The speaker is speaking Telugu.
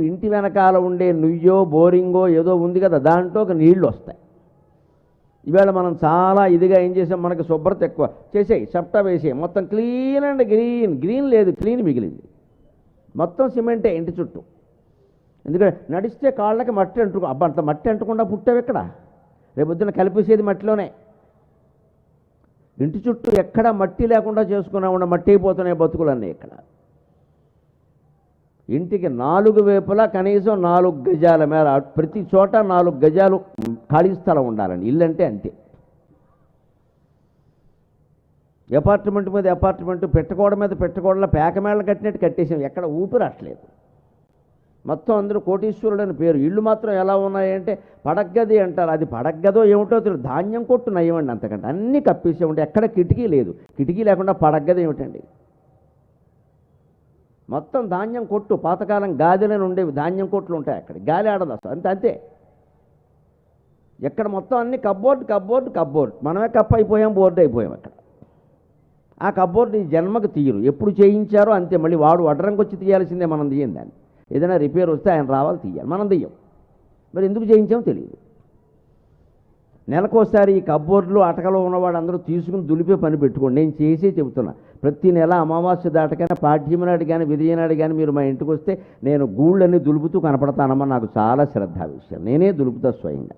ఇంటి వెనకాల ఉండే నుయ్యో బోరింగో ఏదో ఉంది కదా దాంట్లో ఒక నీళ్ళు వస్తాయి. ఈవేళ మనం చాలా ఇదిగా ఏం చేసాం? మనకి శుభ్రత ఎక్కువ. చేసేయి చెప్టా వేసేయి. మొత్తం క్లీన్ అండ్ గ్రీన్. గ్రీన్ లేదు క్లీన్ మిగిలింది. మొత్తం సిమెంటే ఇంటి చుట్టూ. ఎందుకంటే నడిస్తే కాళ్ళకి మట్టి అంటుకో అబ్బా అంత మట్టి అంటకుండా పుట్టావు ఇక్కడ రేపొద్దున కలిపేసేది మట్టిలోనే. ఇంటి చుట్టూ ఎక్కడ మట్టి లేకుండా చేసుకున్నా ఉన్న మట్టి అయిపోతున్నాయి బతుకులన్నీ ఇక్కడ. ఇంటికి నాలుగు వైపులా కనీసం నాలుగు గజాల మేర ప్రతి చోట నాలుగు గజాలు ఖాళీ స్థలం ఉండాలండి ఇల్లు అంటే అంతే. అపార్ట్మెంట్ మీద అపార్ట్మెంట్ పెట్టుకోవడ మీద పెట్టుకోవడంలో పేకమేళ్ళ కట్టినట్టు కట్టేసాం. ఎక్కడ ఊపిరట్లేదు మొత్తం అందరూ కోటీశ్వరుడు అని పేరు. ఇళ్ళు మాత్రం ఎలా ఉన్నాయంటే పడగ్గది అంటారు. అది పడగ్గదో ఏమిటో తెలియదు. ధాన్యం కొట్టు నయ్యమండి అంతకంటే. అన్నీ కప్పేసే ఉంటే ఎక్కడ కిటికీ లేదు. కిటికీ లేకుండా పడగ్గది ఏమిటండి? మొత్తం ధాన్యం కొట్టు. పాతకాలం గాదిలను ఉండేవి ధాన్యం కొట్లు ఉంటాయి అక్కడ. గాలి ఆడదు అసలు. అంతే అంతే. ఎక్కడ మొత్తం అన్ని కబ్బోర్డ్ కబ్బోర్డ్ కబ్బోర్డ్ మనమే కప్ అయిపోయాం బోర్డు అయిపోయాం అక్కడ. ఆ కబ్బోర్డు ఈ జన్మకు తీయరు ఎప్పుడు చేయించారో అంతే. మళ్ళీ వాడు వడ్రంకి వచ్చి తీయాల్సిందే మనం తీయం దాన్ని. ఏదైనా రిపేర్ వస్తే ఆయన రావాలి తీయాలి. మనం తీయం. మరి ఎందుకు చేయించామో తెలియదు. నెలకోసారి ఈ కబ్బోర్డులు అటకలో ఉన్నవాడు అందరూ తీసుకుని దులిపే పని పెట్టుకోండి. నేను చేసే చెబుతున్నా. ప్రతి నెల అమావాస్య దాటకైనా పాఠ్యం నాడు కానీ విజయనాడు కానీ మీరు మా ఇంటికి వస్తే నేను గూళ్ళని దులుపుతూ కనపడతానమ్మా. నాకు చాలా శ్రద్ధ విషయం. నేనే దులుపుతా స్వయంగా.